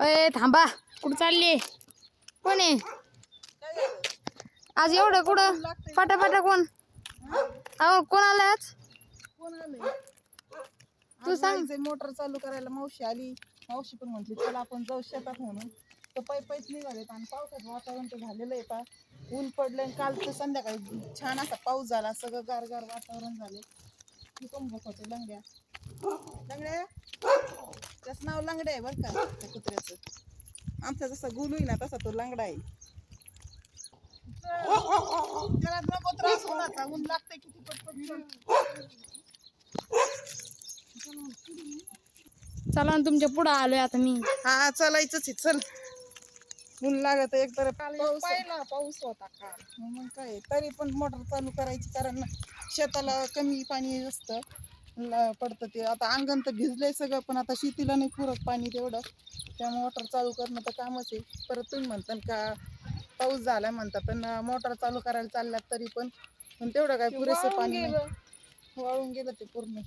अय थांबा. कुठं चालली? कोण? आहे आज एवढं कुठं? फाटा फाटा कोण? अहो कोण आलं आज? कोण आलंय तू सांग. मोटर चालू करायला. मावशी आली. मावशी पण म्हटली चला आपण जाऊ शेतात म्हणून. तर पै पैच निघालेत आणि पावसाचं वातावरण तर झालेलं आहे पा. ऊन पडलंय काल तर संध्याकाळी छान असा पाऊस झाला. सगळं गारगार वातावरण झाले मी पण होते लंगड्या त्याचं नाव लंगड्या आहे बरं का त्या कुत्र्याचं. आमचा जसा गुलू आहे ना तसा तो लंगडा आहे. नको त्रास ऊन लागतंय किती पटपट चला ना तुमच्या पुढं आलोय आता मी. हा चालायचंच आहे चल. ऊन लागत एक तर पहिला पाऊस होता काल मग काय तरी पण मोटर चालू करायची कारण शेताला कमी पाणी असतं. पडतं ते. आता अंगण तर भिजलंय सगळं पण आता शेतीला नाही पुरत पाणी तेवढं. त्यामुळे मोटर चालू करणं तर कामच आहे. परत तुम्ही म्हणता का पाऊस झालाय म्हणता पण मोटर चालू करायला चालल्यात तरी पण पण तेवढं काय पुरेसं पाणी नाही. वाळून गेलं ते पूर्ण.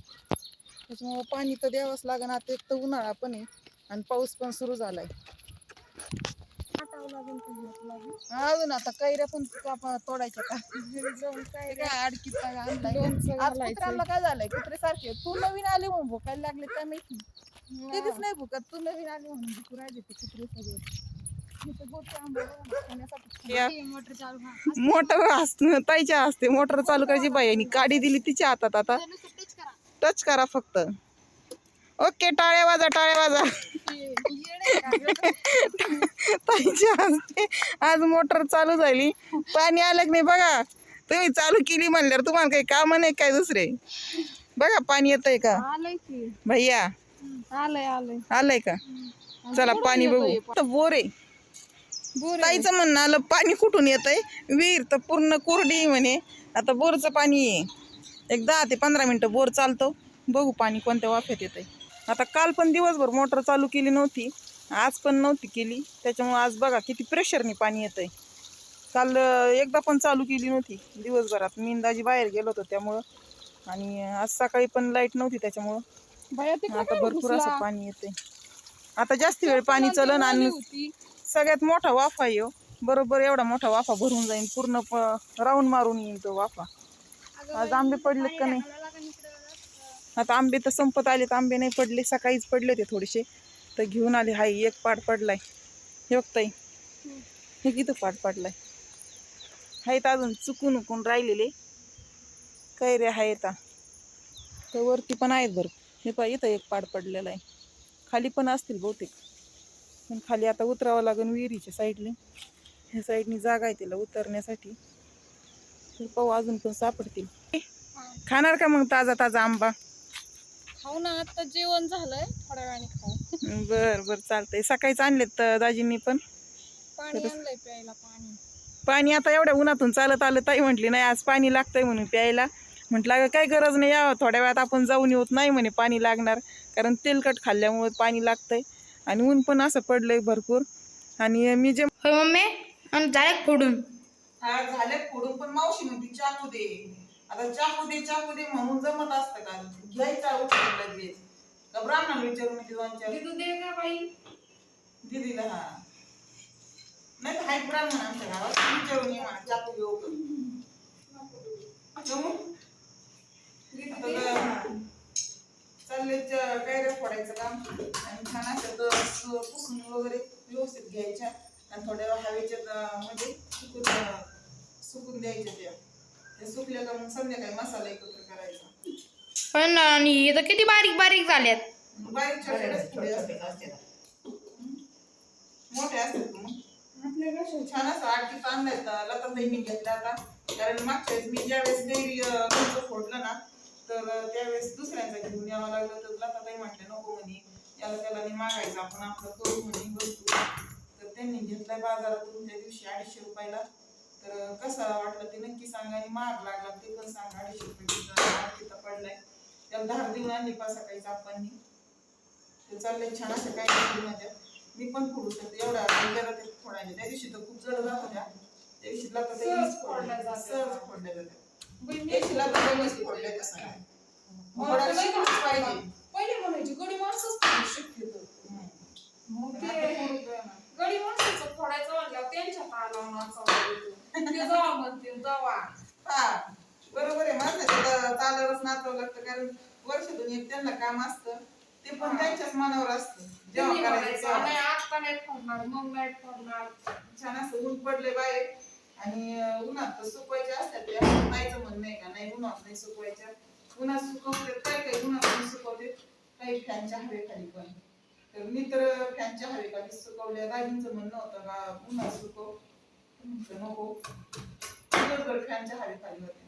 त्याच्यामुळे पाणी तर द्यावंच लागेल. आता एक तर उन्हाळा पण आहे आणि पाऊस पण सुरू झालाय. अजून आता कैऱ्या पण कापा तोडायच्या का? काय काय अडकीत काय झालंय? कुत्रे सारखे. तू नवीन आले म्हणून भुकायला लागले काय माहिती. कधीच नाही भुकत. तू नवीन आले म्हणून भुकू राहिले ते कुत्रे सगळे. मोटर चालू मोटर असते ताईच्या असते. मोटर चालू करायची बाई आणि गाडी दिली तिच्या हातात आता. टच करा फक्त. ओके टाळ्या वाजा टाळ्या वाजा. ताईच्या हस्ते आज मोटर चालू झाली. पाणी आलं की नाही बघा. तुम्ही चालू केली म्हणल्यावर तुम्हाला काही काम नाही काय दुसरे? बघा पाणी येतंय का? आलंय की. भैया आलंय आलंय. आलंय का? चला पाणी बघू. तर बोर आहे. ताईचं म्हणणं आलं पाणी कुठून येतंय? विहीर तर पूर्ण कोरडी आहे म्हणे. आता बोरचं पाणी आहे. एक दहा ते पंधरा मिनटं बोर चालतो. बघू पाणी कोणत्या वाफ्यात येतंय. आता काल पण दिवसभर मोटर चालू केली नव्हती. आज पण नव्हती केली. त्याच्यामुळे आज बघा किती प्रेशरने पाणी येतंय. काल अं, एकदा पण चालू केली नव्हती. दिवसभरात मी अंदाजी बाहेर गेलो होतो त्यामुळं. आणि आज सकाळी पण लाइट नव्हती त्याच्यामुळं. आता भरपूर असं पाणी येते आता जास्त वेळ पाणी चलन आणि सगळ्यात मोठा वाफा आहे ह्यो. बरोबर एवढा मोठा वाफा भरून जाईल पूर्ण राऊंड मारून येईल तो वाफा. आज आंबे पडलेत का नाही? आता आंबे तर संपत आलेत. आंबे नाही पडले. सकाळीच पडले ते थोडेसे. तर घेऊन आले. हाय एक पाड पडलाय. हे बघताई हे किती पाठ पडलाय? आहेत अजून चुकून उकून राहिलेले. कैऱ्या आहेत तर वरती पण आहेत भरपूर हे पाय इथं एक पाड पडलेला आहे. खाली पण असतील बहुतेक. पण खाली आता उतरावं लागेल विहिरीच्या साईडने ह्या साईडनी जागा आहे तिला उतरण्यासाठी. पाहू अजून पण सापडतील. खाणार का मग ताजा ताजा आंबा? खाऊ ना आता जेवण झालंय. थोड्या वेळाने खाऊ. बर बर चालतंय. सकाळीच आणलेत अं, दाजींनी पण? पाणी आणलंय प्यायला पाणी. पाणी आता एवढ्या उन्हातून चालत आलं ताई म्हटली नाही आज पाणी लागतंय म्हणून प्यायला. म्हटलं अगं काय गरज नाही यावं थोड्या वेळात आपण जाऊन येऊत नाही म्हणे पाणी लागणार. कारण तेलकट खाल्ल्यामुळे पाणी लागतंय. आणि ऊन पण असं पडलंय भरपूर. आणि मी जे होय मम्मी? आणि झाले फोडून? झाले फोडून? पण मावशी म्हणते चाकू दे. आता चाकू दे चाकू दे म्हणून जमत असतं का? घ्यायचा उठून लगेच. का ब्राह्मणाला विचारून येते दोन चार दे का बाई. दिदीला हा. नाही तर हाय ब्राह्मण आमच्या गावात. विचारून ये म्हणा चाकू घेऊ का? जमू? आता ग- चाललंय च- कैऱ्या फोडायचं काम. आणि छान असं पुसून वगैरे व्यवस्थित घ्यायच्या. आणि थोड्या हवेच्यात अं, म्हणजे सुकून सुकून द्यायच्या त्या. त्या सुकल्या का मग संध्याकाळी मसाला एकत्र करायचा. पण आणि हे तर किती बारीक बारीक झाल्यात. बारीक छोट्याच मोठे असतात छान असं आठ किलो आणलाय लता मी घेतला आता. कारण मागच्या वेळेस मी ज्यावेळेस गैरी अं, फोडलं ना तर त्यावेळेस दुसऱ्यांचा घेऊन यावं लागलं. तर लताताई म्हटलं नको म्हणे. याला त्याला नाही मागायचं आपण. आपलं करू म्हणे वस्तू. तर त्यांनी घेतलाय बाजारातून त्या दिवशी अडीचशे रुपयाला. तर कसा वाटलं ते नक्की सांगा. आणि महाग लागला ते पण सांगा. अडीचशे रुपये तिथं पडलाय. त्याला धार देऊन आणली पाच सकाळी ते चाललंय छान असं काय माझ्या मी पण फोडू शकते. एवढा जरा ते त्या दिवशी तर खूप जड जात होत्या. त्या दिवशी लाता ते वीस फोडल्या सहज फोडल्या जात्या त्या दिवशी लाता ते वीस फोडल्या शिकलंच पाहिजे. पहिले म्हणायची गडी माणसंच फोडू. हम्म. मग ते. गडी माणसाचं फोडायचं म्हणल्यावर त्यांच्या पायाला नाचावं ते जावा म्हणतील जावा. हा. बरोबर आहे. माझं चालवच नाचावं लागतं कारण वर्षातून एक त्यांना काम असतं ते पण. त्यांच्याच मनावर असतं. जेव्हा करायचं आता नाही फोडणार मग नाही फोडणार. छान असं ऊन पडले बाहेर. आणि उन्हात तर सुकवायचे असतात ते. असं नाहीचं म्हणणं आहे का? नाही उन्हात नाही सुकवायच्या. उन्हात सुकवते काय काय उन्हात नाही सुकवते? काही फॅनच्या हवेखाली पण. तर मी तर फॅनच्या हवेखाली सुकवल्या. दाजींचं म्हणणं होतं का उन्हात सुकव. नको. दिवसभर फॅनच्या हवेखाली होते.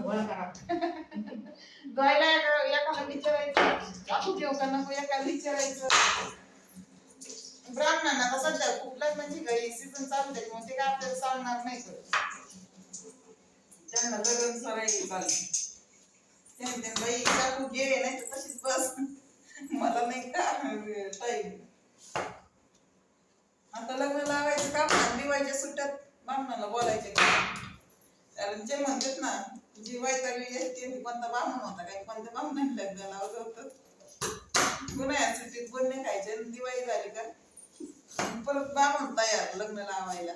गोळा करा धुवायला एका- एकाला विचारायचं चाकू ठेव का नको एकाला विचारायचं ब्राह्मणांना आता सध्या खूप लग्नाची घरी सीझन चालू आहे मग ते काय आपल्याला चालणार नाही करत त्यांना लग्न सराई चालू ते बाई चाकू गेले नाही तर तशीच बस मला नाही का टाईम आता लग्न लावायचं काम आणि दिवाळीच्या सुट्ट्यात ब्राह्मणाला बोलायचे कारण जे म्हणतात ना जी वैतागली असते ती कोणता ब्राह्मण होता काही कोणत्या ब्राह्मण लग्न लावलं होतं. पुन्हा सुट्टीत बोलणे खायचे दिवाळी झाली का? परत बामण तयार लग्न लावायला.